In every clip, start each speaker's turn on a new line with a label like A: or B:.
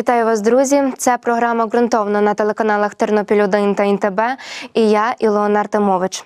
A: Вітаю вас, друзі! Це програма ґрунтовно на телеканалах Тернопіль 1 та НТБ. І я Ілона Артемович.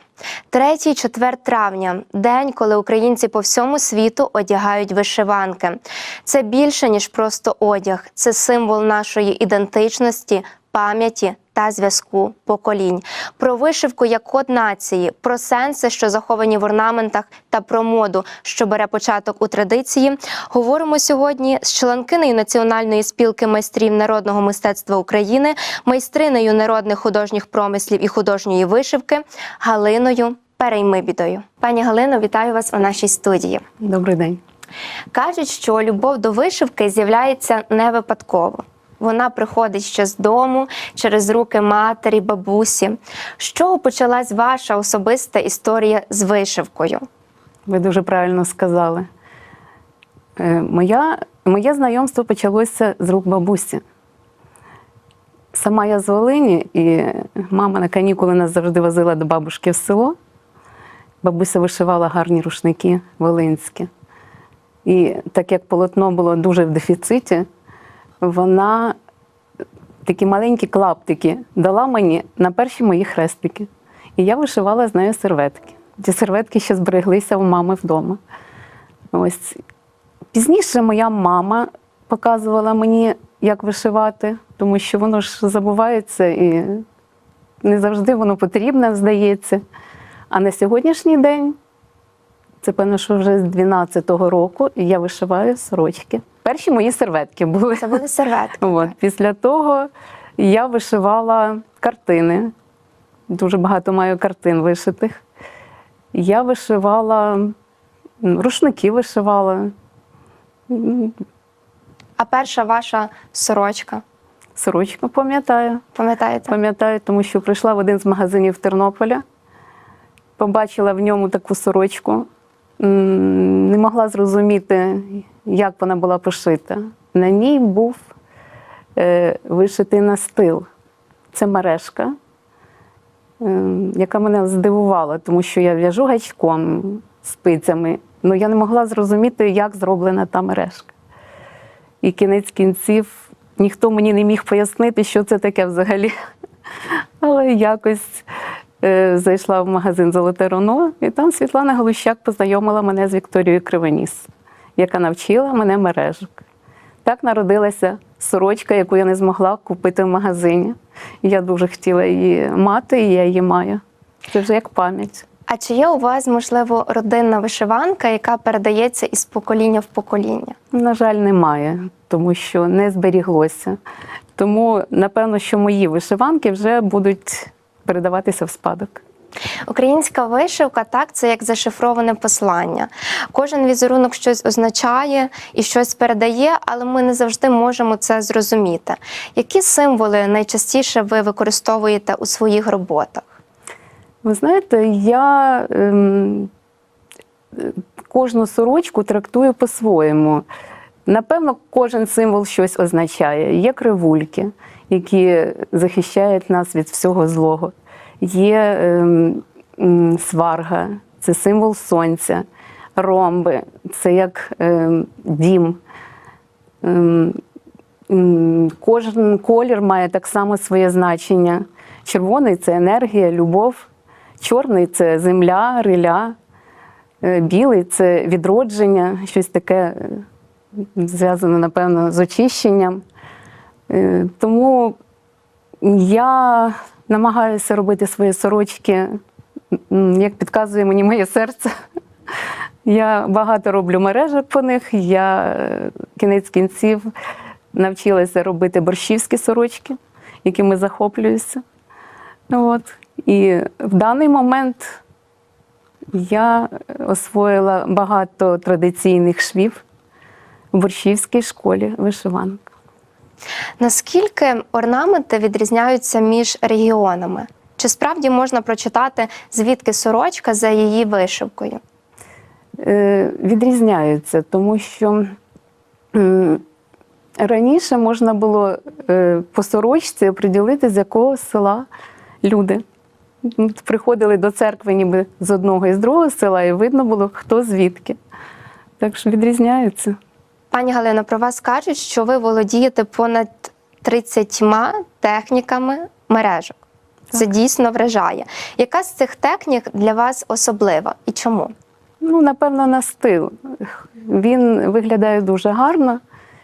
A: Третій четвер травня день, коли українці по всьому світу одягають вишиванки. Це більше ніж просто одяг, це символ нашої ідентичності, пам'яті та зв'язку поколінь. Про вишивку як код нації, про сенси, що заховані в орнаментах, та про моду, що бере початок у традиції. Говоримо сьогодні з членкинею Національної спілки майстрів народного мистецтва України, майстринею народних художніх промислів і художньої вишивки Галиною Переймибідою. Пані Галино, вітаю вас у нашій студії.
B: Добрий день.
A: Кажуть, що любов до вишивки з'являється не випадково. Вона приходить ще з дому через руки матері, бабусі. З чого почалась ваша особиста історія з вишивкою?
B: Ви дуже правильно сказали. Е, Моя, моє знайомство почалося з рук бабусі. Сама я з Волині, і мама на канікули нас завжди возила до бабушки в село. Бабуся вишивала гарні рушники волинські. І так як полотно було дуже в дефіциті, вона такі маленькі клаптики дала мені на перші мої хрестики. І я вишивала з нею серветки. Ті серветки ще збереглися у мами вдома. Ось. Пізніше моя мама показувала мені, як вишивати, тому що воно ж забувається і не завжди воно потрібне, здається. А на сьогоднішній день, це певно, що вже з 12-го року я вишиваю сорочки. Перші мої серветки були.
A: Це були серветки.
B: От, після того я вишивала картини. Дуже багато маю картин вишитих. Я вишивала, рушники вишивала,
A: А перша ваша сорочка,
B: сорочку пам'ятаю.
A: пам'ятаєте?
B: Пам'ятаю, тому що прийшла в один з магазинів Тернополя, побачила в ньому таку сорочку, не могла зрозуміти, як вона була пошита. На ній був е, вишитий настил. Це мережка, е, яка мене здивувала, тому що я в'яжу гачком спицями. Ну я не могла зрозуміти, як зроблена та мережка. І кінець кінців ніхто мені не міг пояснити, що це таке взагалі. Але якось зайшла в магазин Золоте Руно, і там Світлана Галущак познайомила мене з Вікторією Кривоніс, яка навчила мене мережок. Так народилася сорочка, яку я не змогла купити в магазині. Я дуже хотіла її мати, і я її маю. Це вже як пам'ять.
A: А чи є у вас, можливо, родинна вишиванка, яка передається із покоління в покоління?
B: На жаль, немає, тому що не зберіглося. Тому, напевно, що мої вишиванки вже будуть передаватися в спадок.
A: Українська вишивка так це як зашифроване послання. Кожен візерунок щось означає і щось передає, але ми не завжди можемо це зрозуміти. Які символи найчастіше ви використовуєте у своїх роботах?
B: Ви знаєте, я ем, кожну сорочку трактую по-своєму. Напевно, кожен символ щось означає. Є кривульки, які захищають нас від всього злого. Є ем, м, сварга, це символ сонця, ромби, це як ем, дім. М, Кожен колір має так само своє значення. Червоний це енергія, любов, чорний це земля, риля, е, білий це відродження, щось таке е, зв'язане, напевно, з очищенням. Е, Тому я намагаюся робити свої сорочки, як підказує мені моє серце. Я багато роблю мережок по них. Я е, кінець кінців навчилася робити борщівські сорочки, якими захоплююся. От. І в даний момент я освоїла багато традиційних швів в борщівській школі вишиванок.
A: Наскільки орнаменти відрізняються між регіонами? Чи справді можна прочитати, звідки сорочка за її вишивкою?
B: Е, відрізняються, тому що раніше можна було е, по сорочці оприділити, з якого села люди. Приходили до церкви ніби з одного і з другого села, і видно було, хто звідки. Так що відрізняються.
A: Пані Галино, про вас кажуть, що ви володієте понад 30 техніками мережок. Це дійсно вражає. Яка з цих технік для вас особлива і чому?
B: Ну, напевно, на стил. Він виглядає дуже гарно,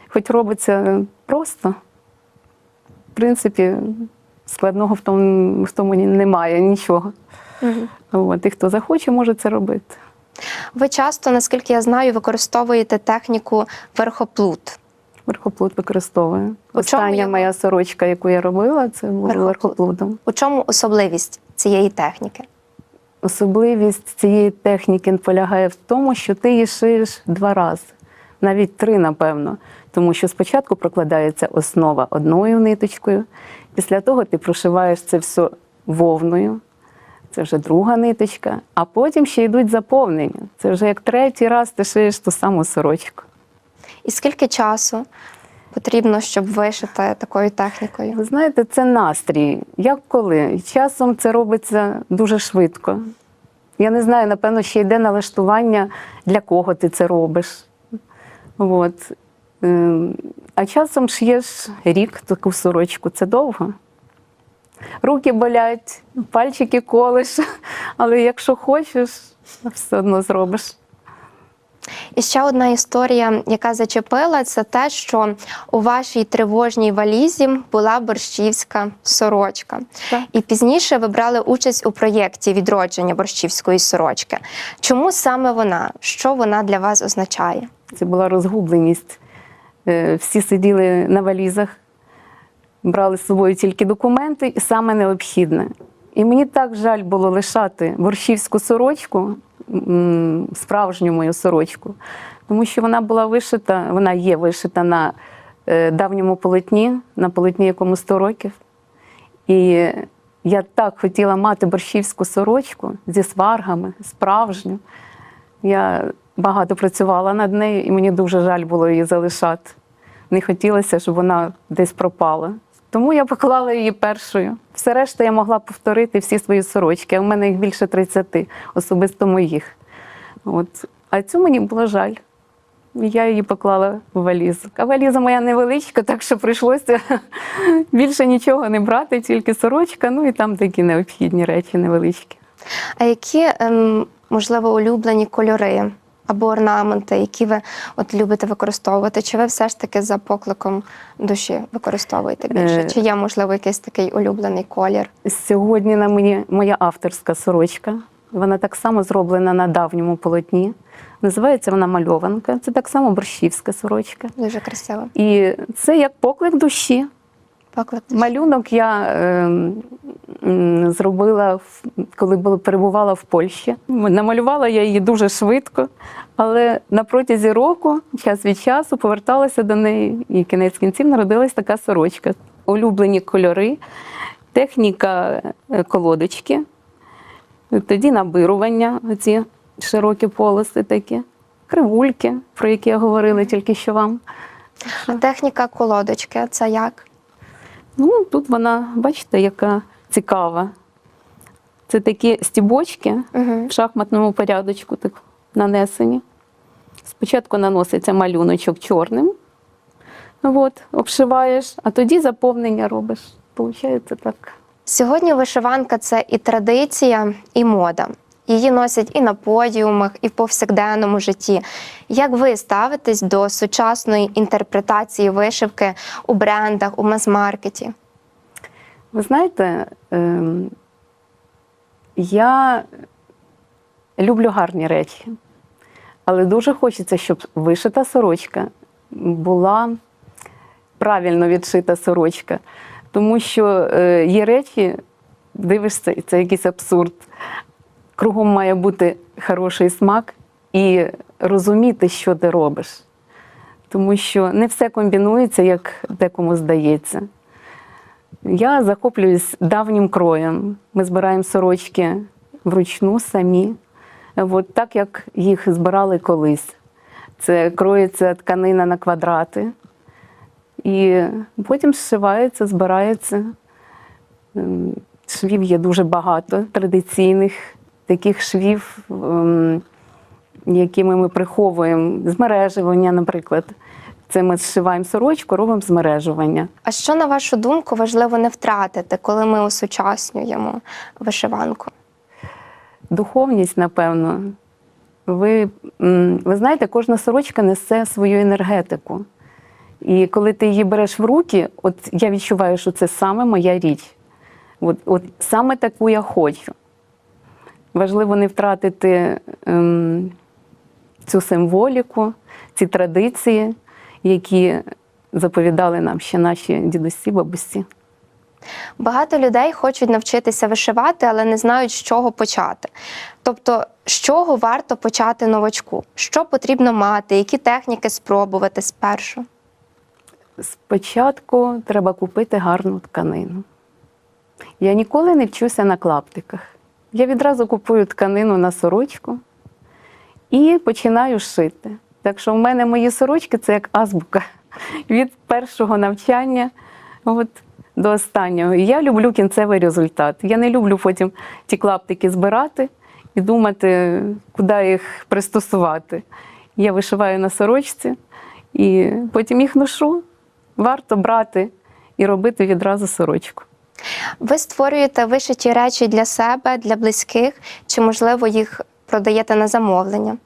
B: хоч робиться просто. В принципі, складного в тому, в тому немає нічого. От, і хто захоче, може це робити.
A: Ви часто, наскільки я знаю, використовуєте техніку верхоплут.
B: Верхоплут використовую.
A: чому
B: Остання
A: його?
B: моя сорочка, яку я робила, це була
A: Верхоплут.
B: верхоплутом.
A: У чому особливість цієї техніки?
B: Особливість цієї техніки полягає в тому, що ти її шиєш два рази, навіть три, напевно. Тому що спочатку прокладається основа одною ниточкою, після того ти прошиваєш це все вовною, це вже друга ниточка, а потім ще йдуть заповнення. Це вже як третій раз ти шиєш ту саму сорочку.
A: І скільки часу потрібно, щоб вишити такою технікою?
B: Ви знаєте, це настрій. Як коли? Часом це робиться дуже швидко. Я не знаю, напевно, ще йде налаштування, для кого ти це робиш. От. Ем, А часом шиєш рік таку сорочку, це довго. Руки болять, пальчики колиш, але якщо хочеш, все одно зробиш.
A: І ще одна історія, яка зачепила, це те, що у вашій тривожній валізі була борщівська сорочка.
B: Так.
A: І пізніше ви брали участь у проєкті відродження борщівської сорочки. Чому саме вона? Що вона для вас означає?
B: Це була розгубленість. Е, Всі сиділи на валізах, брали з собою тільки документи і саме необхідне. І мені так жаль було лишати борщівську сорочку, справжню мою сорочку, тому що вона була вишита, вона є вишита на е, давньому полотні, на полотні якому 100 років. І я так хотіла мати борщівську сорочку зі сваргами, справжню. Я багато працювала над нею, і мені дуже жаль було її залишати. Не хотілося, щоб вона десь пропала. Тому я поклала її першою. Все решта я могла повторити всі свої сорочки. в мене їх більше 30, особисто моїх. От. А цю мені було жаль. Я її поклала в валізу. А валіза моя невеличка, так що прийшлося більше нічого не брати, тільки сорочка, ну і там такі необхідні речі невеличкі.
A: А які, ем, можливо, улюблені кольори або орнаменти, які ви от любите використовувати? Чи ви все ж таки за покликом душі використовуєте більше?
B: Е.
A: Чи є, можливо, якийсь такий улюблений колір?
B: Сьогодні на мені моя авторська сорочка. Вона так само зроблена на давньому полотні. Називається вона мальованка. Це так само борщівська сорочка.
A: Дуже красиво.
B: І це як поклик душі. Малюнок я е, зробила, коли перебувала в Польщі. Намалювала я її дуже швидко, але на протязі року, час від часу, поверталася до неї, і кінець кінців народилась така сорочка. Улюблені кольори, техніка е, колодочки, тоді набирування, оці широкі полоси такі, кривульки, про які я говорила тільки що вам.
A: А техніка колодочки це як?
B: Ну, тут вона, бачите, яка цікава. Це такі стібочки
A: Угу.
B: в шахматному порядочку так нанесені. Спочатку наноситься малюночок чорним, ну, от, обшиваєш, а тоді заповнення робиш. Получається так.
A: Сьогодні вишиванка це і традиція, і мода. Її носять і на подіумах, і в повсякденному житті. Як ви ставитесь до сучасної інтерпретації вишивки у брендах, у мас-маркеті?
B: Ви знаєте, ем, я люблю гарні речі, але дуже хочеться, щоб вишита сорочка була правильно відшита сорочка. Тому що е, є речі, дивишся, це якийсь абсурд. Кругом має бути хороший смак і розуміти, що ти робиш. Тому що не все комбінується, як декому здається. Я захоплююсь давнім кроєм. Ми збираємо сорочки вручну самі, от так як їх збирали колись. Це кроється тканина на квадрати, і потім зшивається, збирається. Ем, Швів є дуже багато традиційних таких швів, ем, якими ми приховуємо змережування, наприклад. Це ми зшиваємо сорочку, робимо змережування.
A: А що, на вашу думку, важливо не втратити, коли ми осучаснюємо вишиванку?
B: Духовність, напевно. Ви, ви знаєте, кожна сорочка несе свою енергетику. І коли ти її береш в руки, от я відчуваю, що це саме моя річ. От, от саме таку я хочу. Важливо не втратити ем, цю символіку, ці традиції, які заповідали нам ще наші дідусі, бабусі.
A: Багато людей хочуть навчитися вишивати, але не знають, з чого почати. Тобто, з чого варто почати новачку? Що потрібно мати, які техніки спробувати спершу?
B: Спочатку треба купити гарну тканину. Я ніколи не вчуся на клаптиках. Я відразу купую тканину на сорочку і починаю шити. Так що в мене мої сорочки це як азбука від першого навчання от, до останнього. І я люблю кінцевий результат. Я не люблю потім ті клаптики збирати і думати, куди їх пристосувати. Я вишиваю на сорочці і потім їх ношу. Варто брати і робити відразу сорочку.
A: Ви створюєте вишиті речі для себе, для близьких, чи, можливо, їх продаєте на замовлення?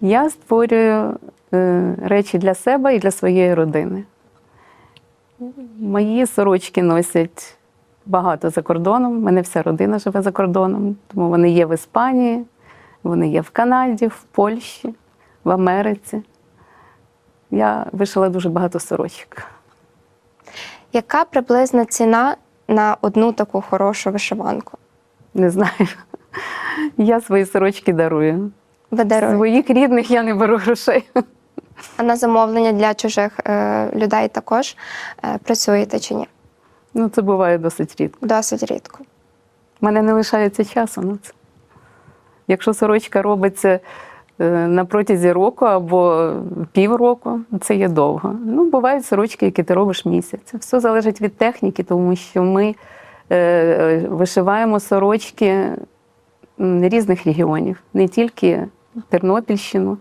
B: Я створюю е, речі для себе і для своєї родини. Мої сорочки носять багато за кордоном. У мене вся родина живе за кордоном, тому вони є в Іспанії, вони є в Канаді, в Польщі, в Америці. Я вишила дуже багато сорочок.
A: Яка приблизна ціна на одну таку хорошу вишиванку?
B: Не знаю. Я свої сорочки дарую.
A: Ви даруєте?
B: Своїх рідних я не беру грошей.
A: А на замовлення для чужих е, людей також е, працюєте чи ні?
B: Ну, це буває досить рідко.
A: Досить рідко.
B: У мене не лишається часу на це. Якщо сорочка робиться на протязі року або півроку, це є довго. Ну, бувають сорочки, які ти робиш місяць. Все залежить від техніки, тому що ми е, е, вишиваємо сорочки різних регіонів, не тільки Тернопільщину.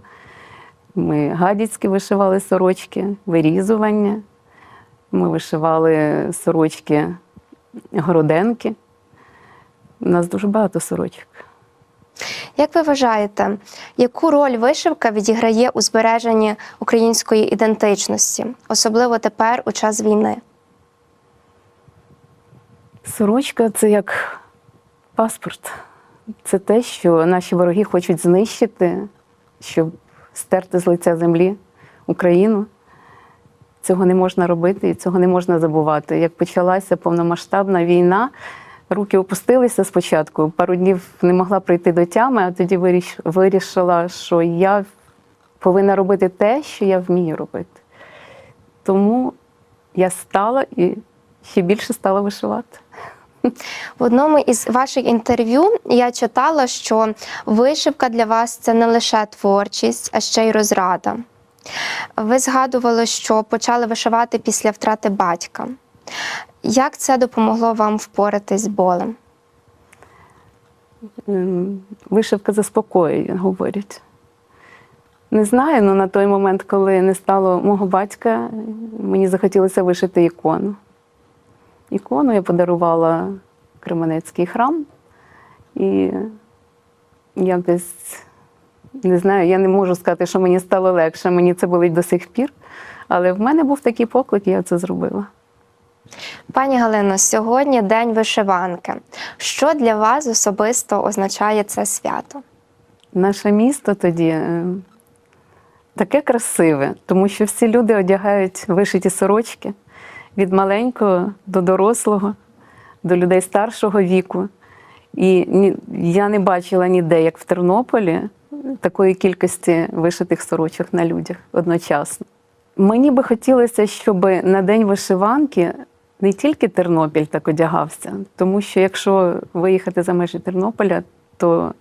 B: Ми гадяцькі вишивали сорочки, вирізування. Ми вишивали сорочки городенки. У нас дуже багато сорочок.
A: Як ви вважаєте, яку роль вишивка відіграє у збереженні української ідентичності, особливо тепер у час війни?
B: Сорочка це як паспорт. Це те, що наші вороги хочуть знищити, щоб стерти з лиця землі Україну. Цього не можна робити і цього не можна забувати. Як почалася повномасштабна війна, руки опустилися спочатку. Пару днів не могла прийти до тями, а тоді виріш- вирішила, що я повинна робити те, що я вмію робити. Тому я стала і ще більше стала вишивати.
A: В одному із ваших інтерв'ю я читала, що вишивка для вас це не лише творчість, а ще й розрада. Ви згадували, що почали вишивати після втрати батька. Як це допомогло вам впоратись з болем?
B: Ем, Вишивка заспокоює, говорять. Не знаю, але на той момент, коли не стало мого батька, мені захотілося вишити ікону. Ікону я подарувала Кременецький храм. І якось, не знаю, я не можу сказати, що мені стало легше, мені це болить до сих пір. Але в мене був такий поклик, і я це зробила.
A: Пані Галино, сьогодні день вишиванки. Що для вас особисто означає це свято?
B: Наше місто тоді е, таке красиве, тому що всі люди одягають вишиті сорочки від маленького до дорослого, до людей старшого віку. І я не бачила ніде, як в Тернополі, такої кількості вишитих сорочок на людях одночасно. Мені би хотілося, щоб на день вишиванки не тільки Тернопіль так одягався, тому що якщо виїхати за межі Тернополя, то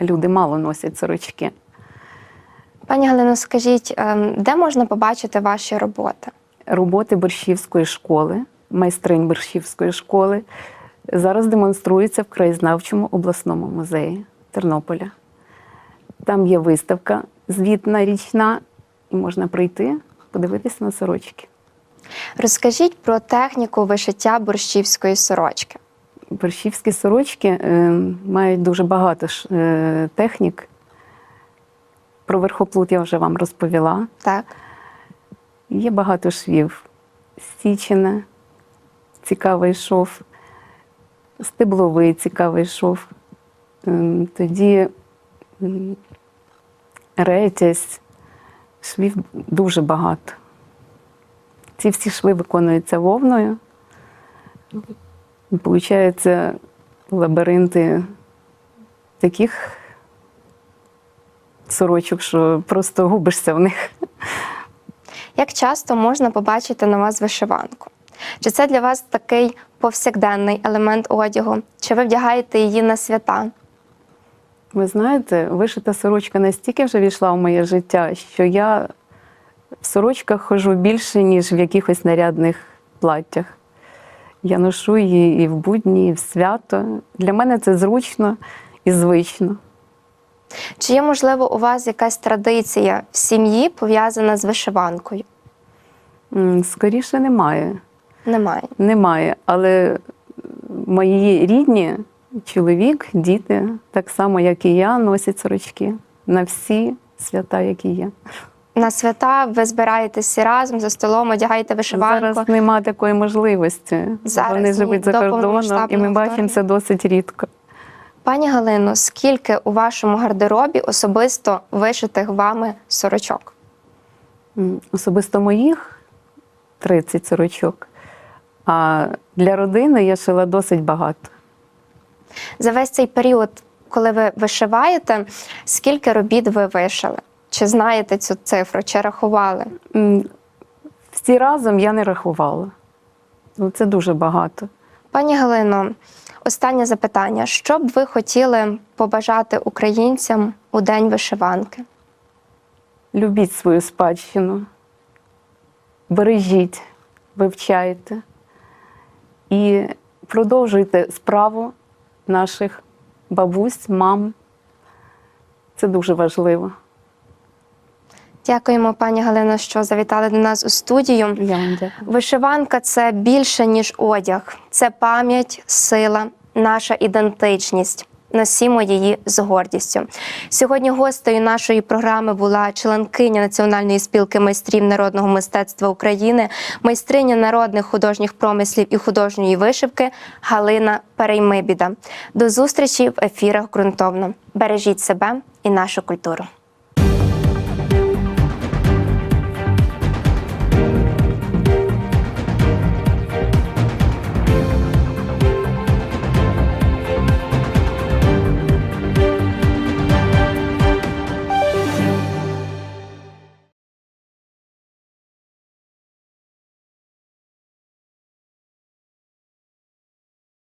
B: люди мало носять сорочки.
A: Пані Галино, скажіть, ем, де можна побачити ваші роботи?
B: Роботи борщівської школи, майстринь борщівської школи, зараз демонструються в краєзнавчому обласному музеї Тернополя. Там є виставка звітна річна, і можна прийти, подивитися на сорочки.
A: Розкажіть про техніку вишиття борщівської сорочки.
B: Борщівські сорочки е, мають дуже багато ж, е, технік. Про верхоплут я вже вам розповіла.
A: Так,
B: Є багато швів. Січина, цікавий шов, стебловий цікавий шов. Ем, Тоді ретязь, швів дуже багато. Ці всі шви виконуються вовною. Получаються лабіринти таких сорочок, що просто губишся в них.
A: як часто можна побачити на вас вишиванку? Чи це для вас такий повсякденний елемент одягу? Чи ви вдягаєте її на свята?
B: Ви знаєте, вишита сорочка настільки вже війшла в моє життя, що я в сорочках ходжу більше, ніж в якихось нарядних платтях. Я ношу її і в будні, і в свято. Для мене це зручно і звично.
A: Чи є, можливо, у вас якась традиція в сім'ї пов'язана з вишиванкою?
B: Скоріше немає.
A: Немає.
B: Немає. Але мої рідні, чоловік, діти, так само, як і я, носять сорочки на всі свята, які є.
A: На свята ви збираєтесь разом за столом, одягаєте вишиванку.
B: Зараз немає такої можливості.
A: Зараз
B: Вони
A: ні,
B: живуть за кордоном, і ми бачимося досить рідко.
A: Пані Галино, скільки у вашому гардеробі особисто вишитих вами сорочок?
B: Особисто моїх 30 сорочок. А для родини я шила досить багато.
A: За весь цей період, коли ви вишиваєте, скільки робіт ви вишили? Чи знаєте цю цифру, чи рахували?
B: Всі разом я не рахувала. Ну, Це дуже багато.
A: Пані Галино, останнє запитання: що б ви хотіли побажати українцям у день вишиванки?
B: Любіть свою спадщину, бережіть, вивчайте і продовжуйте справу наших бабусь, мам. Це дуже важливо.
A: Дякуємо, пані Галино, що завітали до нас у студію.
B: Дякую.
A: Вишиванка це більше, ніж одяг, це пам'ять, сила, наша ідентичність. Носімо її з гордістю. Сьогодні гостею нашої програми була членкиня Національної спілки майстрів народного мистецтва України, майстриня народних художніх промислів і художньої вишивки Галина Переймибіда. До зустрічі в ефірах ґрунтовно. Бережіть себе і нашу культуру.